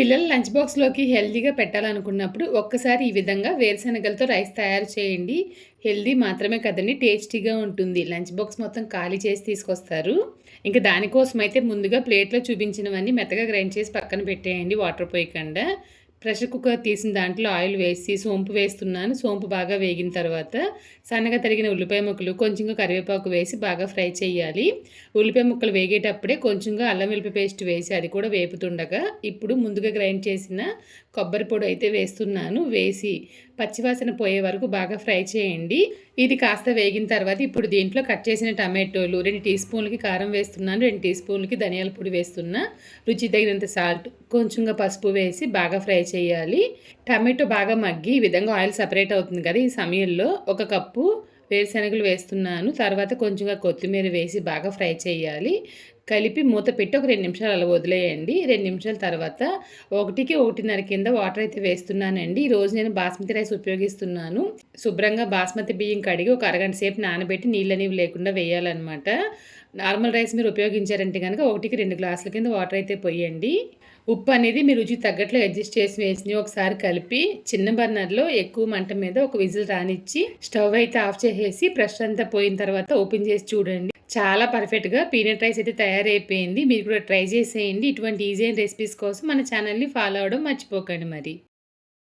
పిల్లల లంచ్ బాక్స్లోకి హెల్దీగా పెట్టాలనుకున్నప్పుడు ఒక్కసారి ఈ విధంగా వేరుశనగలతో రైస్ తయారు చేయండి. హెల్దీ మాత్రమే కదండి టేస్టీగా ఉంటుంది. లంచ్ బాక్స్ మొత్తం ఖాళీ చేసి తీసుకొస్తారు. ఇంకా దానికోసం అయితే ముందుగా ప్లేట్లో చూపించినవన్నీ మెత్తగా గ్రైండ్ చేసి పక్కన పెట్టేయండి వాటర్ పోయకుండా ప్రెషర్ కుక్కర్ తీసిన దాంట్లో ఆయిల్ వేసి సోంపు వేస్తున్నాను. సోంపు బాగా వేగిన తర్వాత సన్నగా తరిగిన ఉల్లిపాయ ముక్కలు కొంచెంగా కరివేపాకు వేసి బాగా ఫ్రై చేయాలి. ఉల్లిపాయ ముక్కలు వేగేటప్పుడే కొంచెంగా అల్లం వెల్లిపాయ పేస్ట్ వేసి అది కూడా వేపుతుండగా ఇప్పుడు ముందుగా గ్రైండ్ చేసిన కొబ్బరి పొడి అయితే వేస్తున్నాను. వేసి పచ్చివాసన పోయే వరకు బాగా ఫ్రై చేయండి. ఇది కాస్త వేగిన తర్వాత ఇప్పుడు దీంట్లో కట్ చేసిన టమాటోలు రెండు టీ స్పూన్లకి కారం వేస్తున్నాను రెండు టీ స్పూన్లకి ధనియాల పొడి వేస్తున్నా. రుచి తగినంత సాల్ట్ కొంచెంగా పసుపు వేసి బాగా ఫ్రై చేయాలి. టమాటో బాగా మగ్గి ఈ విధంగా ఆయిల్ సపరేట్ అవుతుంది కదా ఈ సమయంలో ఒక కప్పు వేరుశనగలు వేస్తున్నాను. తర్వాత కొంచెంగా కొత్తిమీర వేసి బాగా ఫ్రై చేయాలి. కలిపి మూత పెట్టి ఒక రెండు నిమిషాలు అలా వదిలేయండి. రెండు నిమిషాల తర్వాత ఒకటికి ఒకటిన్నర కింద వాటర్ అయితే వేస్తున్నానండి. ఈరోజు నేను బాస్మతి రైస్ ఉపయోగిస్తున్నాను. శుభ్రంగా బాస్మతి బియ్యం కడిగి ఒక అరగంట సేపు నానబెట్టి నీళ్ళు అనేవి లేకుండా వేయాలన్నమాట. నార్మల్ రైస్ మీరు ఉపయోగించారంటే కనుక ఒకటికి రెండు గ్లాసుల కింద వాటర్ అయితే పోయండి. ఉప్పు అనేది మీ రుచికి తగ్గట్లు అడ్జస్ట్ చేసి వేసి ఒకసారి కలిపి చిన్న బర్నర్లో ఎక్కువ మంట మీద ఒక విజిల్ రానిచ్చి స్టవ్ అయితే ఆఫ్ చేసేసి ప్రెషర్ అంతా పోయిన తర్వాత ఓపెన్ చేసి చూడండి. చాలా పర్ఫెక్ట్గా పీనట్ రైస్ అయితే తయారైపోయింది. మీరు కూడా ట్రై చేసేయండి. ఇటువంటి ఈజీ అయిన రెసిపీస్ కోసం మన ఛానల్ని ఫాలో అవ్వడం మర్చిపోకండి మరి.